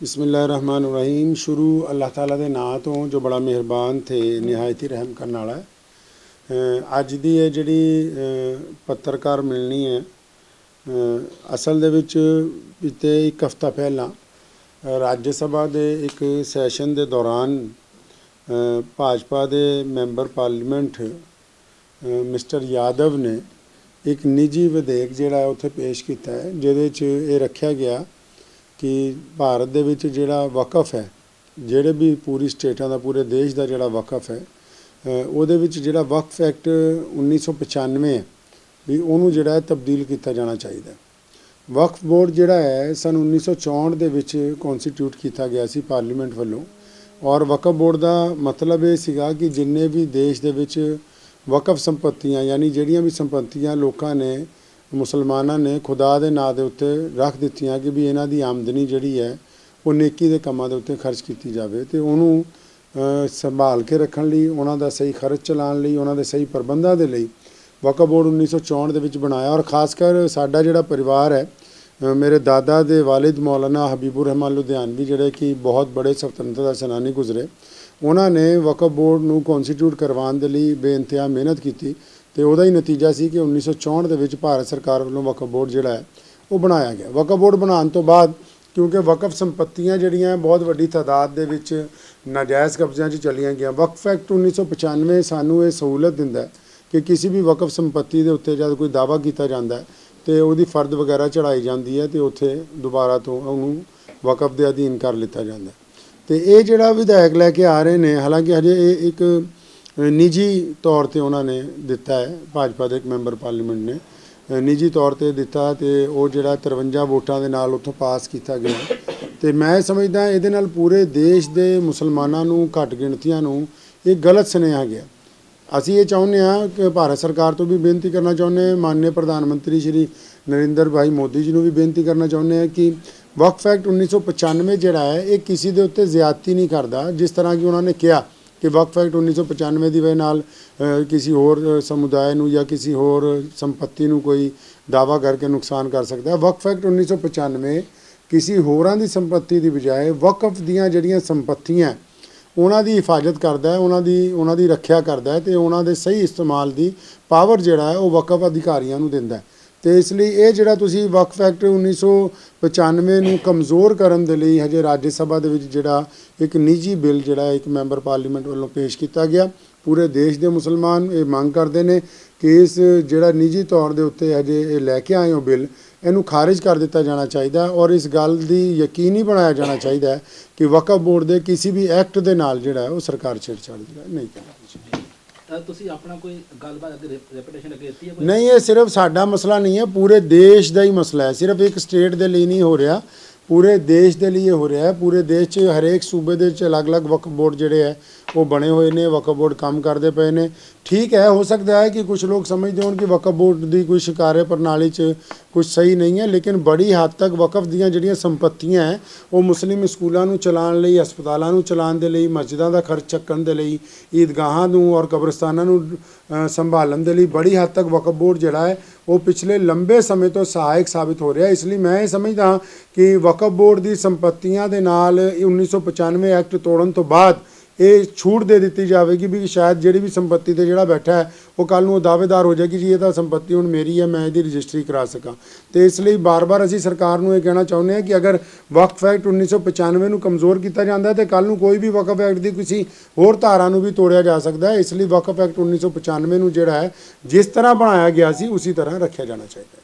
ਬਿਸਮਿਲ੍ਲਾਹਿਰਰਹਿਮਾਨਿਰਰਹੀਮ। ਸ਼ੁਰੂ ਅੱਲਾਹ ਤਾਲਾ ਦੇ ਨਾਂ ਤੋਂ ਜੋ ਬੜਾ ਮਿਹਰਬਾਨ ਤੇ ਨਿਹਾਇਤ ਹੀ ਰਹਿਮ ਕਰਨ ਵਾਲਾ ਹੈ। ਅੱਜ ਦੀ ਇਹ ਜਿਹੜੀ ਪੱਤਰਕਾਰ ਮਿਲਣੀ ਹੈ ਅਸਲ ਦੇ ਵਿੱਚ ਬੀਤੇ ਇੱਕ ਹਫ਼ਤਾ ਪਹਿਲਾਂ ਰਾਜ ਸਭਾ ਦੇ ਇੱਕ ਸੈਸ਼ਨ ਦੇ ਦੌਰਾਨ ਭਾਜਪਾ ਦੇ ਮੈਂਬਰ ਪਾਰਲੀਮੈਂਟ ਮਿਸਟਰ ਯਾਦਵ ਨੇ ਇੱਕ ਨਿੱਜੀ ਵਿਧੇਇਕ ਜਿਹੜਾ ਉੱਥੇ ਪੇਸ਼ ਕੀਤਾ ਹੈ, ਜਿਹਦੇ 'ਚ ਇਹ ਰੱਖਿਆ ਗਿਆ ਕਿ ਭਾਰਤ ਦੇ ਵਿੱਚ ਜਿਹੜਾ ਵਕਫ ਹੈ, ਜਿਹੜੇ ਵੀ ਪੂਰੀ ਸਟੇਟਾਂ ਦਾ, ਪੂਰੇ ਦੇਸ਼ ਦਾ ਜਿਹੜਾ ਵਕਫ ਹੈ ਉਹਦੇ ਵਿੱਚ ਜਿਹੜਾ ਵਕਫ ਐਕਟ 1995 ਹੈ, ਵੀ ਉਹਨੂੰ ਜਿਹੜਾ ਤਬਦੀਲ ਕੀਤਾ ਜਾਣਾ ਚਾਹੀਦਾ ਵਕਫ ਬੋਰਡ ਜਿਹੜਾ ਹੈ, ਸਨ 1964 ਦੇ ਵਿੱਚ ਕਨਸਟੀਟਿਊਟ ਕੀਤਾ ਗਿਆ ਸੀ ਪਾਰਲੀਮੈਂਟ ਵੱਲੋਂ। ਔਰ ਵਕਫ ਬੋਰਡ ਦਾ ਮਤਲਬ ਇਹ ਸੀਗਾ ਕਿ ਜਿੰਨੇ ਵੀ ਦੇਸ਼ ਦੇ ਵਿੱਚ ਵਕਫ ਸੰਪਤੀਆਂ, ਯਾਨੀ ਜਿਹੜੀਆਂ ਵੀ ਸੰਪਤੀਆਂ ਲੋਕਾਂ ਨੇ ਮੁਸਲਮਾਨਾਂ ਨੇ ਖੁਦਾ ਦੇ ਨਾਂ ਦੇ ਉੱਤੇ ਰੱਖ ਦਿੱਤੀਆਂ ਕਿ ਵੀ ਇਹਨਾਂ ਦੀ ਆਮਦਨੀ ਜਿਹੜੀ ਹੈ, ਉਹ ਨੇਕੀ ਦੇ ਕੰਮਾਂ ਦੇ ਉੱਤੇ ਖਰਚ ਕੀਤੀ ਜਾਵੇ ਤੇ ਉਹਨੂੰ ਸੰਭਾਲ ਕੇ ਰੱਖਣ ਲਈ, ਉਹਨਾਂ ਦਾ ਸਹੀ ਖਰਚ ਚਲਾਉਣ ਲਈ, ਉਹਨਾਂ ਦੇ ਸਹੀ ਪ੍ਰਬੰਧਾਂ ਦੇ ਲਈ ਵਕਫ ਬੋਰਡ 1964 ਦੇ ਵਿੱਚ ਬਣਾਇਆ ਔਰ ਖਾਸ ਕਰ ਸਾਡਾ ਜਿਹੜਾ ਪਰਿਵਾਰ ਹੈ ਮੇਰੇ ਦਾਦਾ ਦੇ ਵਾਲਿਦ ਮੌਲਾਨਾ ਹਬੀਬੁਰ ਰਹਿਮਾਨ ਲੁਧਿਆਨਵੀ ਜਿਹੜੇ ਕਿ ਬਹੁਤ ਬੜੇ ਸੁਤੰਤਰਤਾ ਸੈਨਾਨੀ ਗੁਜ਼ਰੇ, ਉਹਨਾਂ ਨੇ ਵਕਫ ਬੋਰਡ ਨੂੰ ਕਨਸਟੀਟਿਊਟ ਕਰਵਾਉਣ ਦੇ ਲਈ ਬੇਇੰਤਹਾ ਮਿਹਨਤ ਕੀਤੀ ਤੇ ਉਹਦਾ ਹੀ ਨਤੀਜਾ ਸੀ ਕਿ 1964 ਦੇ ਵਿੱਚ ਭਾਰਤ ਸਰਕਾਰ ਵੱਲੋਂ ਵਕਫ ਬੋਰਡ ਜਿਹੜਾ ਹੈ, ਉਹ ਬਣਾਇਆ ਗਿਆ। ਵਕਫ ਬੋਰਡ ਬਣਾਉਣ ਤੋਂ ਬਾਅਦ ਕਿਉਂਕਿ ਵਕਫ ਸੰਪਤੀਆਂ ਜਿਹੜੀਆਂ ਬਹੁਤ ਵੱਡੀ ਤਾਦਾਦ ਦੇ ਵਿੱਚ ਨਾਜਾਇਜ਼ ਕਬਜ਼ਿਆਂ 'ਚ ਚਲੀਆਂ ਗਈਆਂ। ਵਕਫ ਐਕਟ 1995 ਸਾਨੂੰ ਇਹ ਸਹੂਲਤ ਦਿੰਦਾ ਕਿ ਕਿਸੇ ਵੀ ਵਕਫ ਸੰਪਤੀ ਦੇ ਉੱਤੇ ਜਦ ਕੋਈ ਦਾਵਾ ਕੀਤਾ ਜਾਂਦਾ ਹੈ, ਤੇ ਉਹਦੀ ਫਰਦ ਵਗੈਰਾ ਚੜਾਈ ਜਾਂਦੀ ਹੈ ਤੇ ਉੱਥੇ ਦੁਬਾਰਾ ਤੋਂ ਉਹਨੂੰ ਵਕਫ ਦੇ ਅਧੀਨ ਕਰ ਲਿੱਤਾ ਜਾਂਦਾ ਹੈ। ਤੇ ਇਹ ਜਿਹੜਾ ਵਿਧਾਇਕ ਲੈ ਕੇ ਆ ਰਹੇ ਨੇ, ਹਾਲਾਂਕਿ ਹਜੇ ਇਹ ਇੱਕ ਨਿੱਜੀ ਤੌਰ ਤੇ ਉਹਨਾਂ ਨੇ ਦਿੱਤਾ ਹੈ, ਭਾਜਪਾ ਦੇ ਇੱਕ ਮੈਂਬਰ ਪਾਰਲੀਮੈਂਟ ਨੇ। ਨਿੱਜੀ ਤੌਰ ਤੇ ਦਿੱਤਾ ਤੇ ਉਹ ਜਿਹੜਾ 53 ਵੋਟਾਂ ਦੇ ਨਾਲ ਉੱਥੋਂ ਪਾਸ ਕੀਤਾ ਗਿਆ। ਤੇ ਮੈਂ ਸਮਝਦਾ ਇਹਦੇ ਨਾਲ ਪੂਰੇ ਦੇਸ਼ ਦੇ ਮੁਸਲਮਾਨਾਂ ਨੂੰ, ਘੱਟ ਗਿਣਤੀਆਂ ਨੂੰ ਇਹ ਗਲਤ ਸੁਨੇਹਾ ਗਿਆ। ਅਸੀਂ ਇਹ ਚਾਹੁੰਦੇ ਹਾਂ ਕਿ ਭਾਰਤ ਸਰਕਾਰ ਤੋਂ ਵੀ ਬੇਨਤੀ ਕਰਨਾ ਚਾਹੁੰਦੇ ਹਾਂ। ਮਾਨਯ ਪ੍ਰਧਾਨ ਮੰਤਰੀ ਸ਼੍ਰੀ ਨਰਿੰਦਰ ਭਾਈ ਮੋਦੀ ਜੀ ਨੂੰ ਵੀ ਬੇਨਤੀ ਕਰਨਾ ਚਾਹੁੰਦੇ ਹਾਂ ਕਿ ਵਕਫ ਐਕਟ 1995 ਜਿਹੜਾ ਹੈ, ਇਹ ਕਿਸੇ ਦੇ ਉੱਤੇ ਜ਼ਿਆਦਤੀ ਨਹੀਂ ਕਰਦਾ, ਜਿਸ ਤਰ੍ਹਾਂ ਕਿ ਉਹਨਾਂ ਨੇ ਕਿਹਾ ਕਿ ਵਕਫ ਐਕਟ 1995 ਦੀ ਵਜ੍ਹਾ ਨਾਲ ਕਿਸੇ ਹੋਰ ਸਮੁਦਾਇ ਨੂੰ ਜਾਂ ਕਿਸੇ ਹੋਰ ਸੰਪਤੀ ਨੂੰ ਕੋਈ ਦਾਵਾ ਕਰਕੇ ਨੁਕਸਾਨ ਕਰ ਸਕਦਾ ਹੈ। ਵਕਫ ਐਕਟ 1995 ਕਿਸੇ ਹੋਰਾਂ ਦੀ ਸੰਪਤੀ ਦੀ ਬਜਾਏ ਵਕਫ ਦੀਆਂ ਜਿਹੜੀਆਂ ਸੰਪਤੀਆਂ, ਉਹਨਾਂ ਦੀ ਹਿਫਾਜ਼ਤ ਕਰਦਾ ਹੈ, ਉਹਨਾਂ ਦੀ ਉਹਨਾਂ ਦੀ ਰੱਖਿਆ ਕਰਦਾ ਹੈ ਤੇ ਉਹਨਾਂ ਦੇ ਸਹੀ ਇਸਤੇਮਾਲ ਦੀ ਪਾਵਰ ਜਿਹੜਾ ਹੈ ਉਹ ਵਕਫ ਅਧਿਕਾਰੀਆਂ ਨੂੰ ਦਿੰਦਾ ਹੈ। ਤੇ ਇਸ ਲਈ ਇਹ ਜਿਹੜਾ ਤੁਸੀਂ ਵਕਫ ਐਕਟ 1995 ਨੂੰ ਕਮਜ਼ੋਰ ਕਰਨ ਦੇ ਲਈ ਹਜੇ ਰਾਜ ਸਭਾ ਦੇ ਵਿੱਚ ਜਿਹੜਾ ਇੱਕ ਨਿੱਜੀ ਬਿੱਲ ਜਿਹੜਾ ਇੱਕ ਮੈਂਬਰ ਪਾਰਲੀਮੈਂਟ ਵੱਲੋਂ ਪੇਸ਼ ਕੀਤਾ ਗਿਆ। ਪੂਰੇ ਦੇਸ਼ ਦੇ ਮੁਸਲਮਾਨ ਇਹ ਮੰਗ ਕਰਦੇ ਨੇ ਕਿ ਇਸ ਜਿਹੜਾ ਨਿੱਜੀ ਤੌਰ ਦੇ ਉੱਤੇ ਹਜੇ ਇਹ ਲੈ ਕੇ ਆਏ ਹੋ ਬਿੱਲ, ਇਹਨੂੰ ਖਾਰਿਜ ਕਰ ਦਿੱਤਾ ਜਾਣਾ ਚਾਹੀਦਾ ਔਰ ਇਸ ਗੱਲ ਦੀ ਯਕੀਨੀ ਬਣਾਇਆ ਜਾਣਾ ਚਾਹੀਦਾ ਕਿ ਵਕਫ ਬੋਰਡ ਦੇ ਕਿਸੇ ਵੀ ਐਕਟ ਦੇ ਨਾਲ ਜਿਹੜਾ ਉਹ ਸਰਕਾਰ ਛੇੜਛਾੜ ਜਿਹੜਾ ਨਹੀਂ ਕਰਨੀ ਤਾਂ ਤੁਸੀਂ ਆਪਣਾ ਕੋਈ ਗੱਲਬਾਤ ਅੱਗੇ ਰੈਪੂਟੇਸ਼ਨ ਅੱਗੇ ਦਿੱਤੀ ਹੈ ਕੋਈ? ਨਹੀਂ, ਇਹ ਸਿਰਫ ਸਾਡਾ ਮਸਲਾ ਨਹੀਂ ਹੈ, ਪੂਰੇ ਦੇਸ਼ ਦਾ ਹੀ ਮਸਲਾ ਹੈ। ਸਿਰਫ ਇੱਕ ਸਟੇਟ ਦੇ ਲਈ ਨਹੀਂ ਹੋ ਰਿਹਾ, ਪੂਰੇ ਦੇਸ਼ ਦੇ ਲਈ ਇਹ ਹੋ ਰਿਹਾ ਹੈ। ਪੂਰੇ ਦੇਸ਼ 'ਚ ਹਰੇਕ ਸੂਬੇ ਦੇ ਵਿੱਚ ਅਲੱਗ-ਅਲੱਗ ਵਕਫ ਬੋਰਡ ਜਿਹੜੇ ਹੈ, ਉਹ ਬਣੇ ਹੋਏ ਨੇ, ਵਕਫ ਬੋਰਡ ਕੰਮ ਕਰਦੇ ਪਏ ਨੇ। ਠੀਕ ਹੈ, ਹੋ ਸਕਦਾ ਹੈ ਕਿ ਕੁਝ ਲੋਕ ਸਮਝਦੇ ਹੋਣ ਕਿ ਵਕਫ ਬੋਰਡ ਦੀ ਕੋਈ ਸ਼ਿਕਾਰੇ ਪ੍ਰਣਾਲੀ 'ਚ ਕੁਝ ਸਹੀ ਨਹੀਂ ਹੈ, ਲੇਕਿਨ ਬੜੀ ਹੱਦ ਤੱਕ ਵਕਫ ਦੀਆਂ ਜਿਹੜੀਆਂ ਸੰਪਤੀਆਂ ਹੈ, ਉਹ ਮੁਸਲਿਮ ਸਕੂਲਾਂ ਨੂੰ ਚਲਾਉਣ ਲਈ, ਹਸਪਤਾਲਾਂ ਨੂੰ ਚਲਾਉਣ ਦੇ ਲਈ, ਮਸਜਿਦਾਂ ਦਾ ਖਰਚ ਚੱਕਣ ਦੇ ਲਈ, ਈਦਗਾਹਾਂ ਨੂੰ ਔਰ ਕਬਰਸਤਾਨਾਂ ਨੂੰ ਸੰਭਾਲਣ ਦੇ ਲਈ ਬੜੀ ਹੱਦ ਤੱਕ ਵਕਫ ਬੋਰਡ ਜਿਹੜਾ ਹੈ, ਉਹ ਪਿਛਲੇ ਲੰਬੇ ਸਮੇਂ ਤੋਂ ਸਹਾਇਕ ਸਾਬਿਤ ਹੋ ਰਿਹਾ ਇਸ ਲਈ ਮੈਂ ਇਹ ਸਮਝਦਾ ਕਿ ਵਕਫ ਬੋਰਡ ਦੀ ਸੰਪਤੀਆਂ ਦੇ ਨਾਲ ਇਹ 1995 ਐਕਟ ਤੋੜਨ ਤੋਂ ਬਾਅਦ ਇਹ ਛੂਟ ਦੇ ਦਿੱਤੀ ਜਾਵੇਗੀ ਵੀ ਸ਼ਾਇਦ ਜਿਹੜੀ ਵੀ ਸੰਪਤੀ ਤੇ ਜਿਹੜਾ ਬੈਠਾ ਹੈ, ਉਹ ਕੱਲ ਨੂੰ ਦਾਅਵੇਦਾਰ ਹੋ ਜਾਏਗੀ ਜੀ, ਇਹ ਤਾਂ ਸੰਪਤੀ ਹੁਣ ਮੇਰੀ ਹੈ, ਮੈਂ ਇਹਦੀ ਰਜਿਸਟਰੀ ਕਰਾ ਸਕਾਂ। ਤੇ ਇਸ ਲਈ ਬਾਰ-ਬਾਰ ਅਸੀਂ ਸਰਕਾਰ ਨੂੰ ਇਹ ਕਹਿਣਾ ਚਾਹੁੰਦੇ ਹਾਂ ਕਿ ਅਗਰ ਵਕਫ ਐਕਟ 1995 ਨੂੰ ਕਮਜ਼ੋਰ ਕੀਤਾ ਜਾਂਦਾ ਹੈ, ਤੇ ਕੱਲ ਨੂੰ ਕੋਈ ਵੀ ਵਕਫ ਐਕਟ ਦੀ ਕਿਸੇ ਹੋਰ ਧਾਰਾ ਨੂੰ ਵੀ ਤੋੜਿਆ ਜਾ ਸਕਦਾ ਹੈ। ਇਸ ਲਈ ਵਕਫ ਐਕਟ 1995 ਨੂੰ ਜਿਹੜਾ ਹੈ, ਜਿਸ ਤਰ੍ਹਾਂ ਬਣਾਇਆ ਗਿਆ ਸੀ, ਉਸੇ ਤਰ੍ਹਾਂ ਰੱਖਿਆ ਜਾਣਾ ਚਾਹੀਦਾ ਹੈ।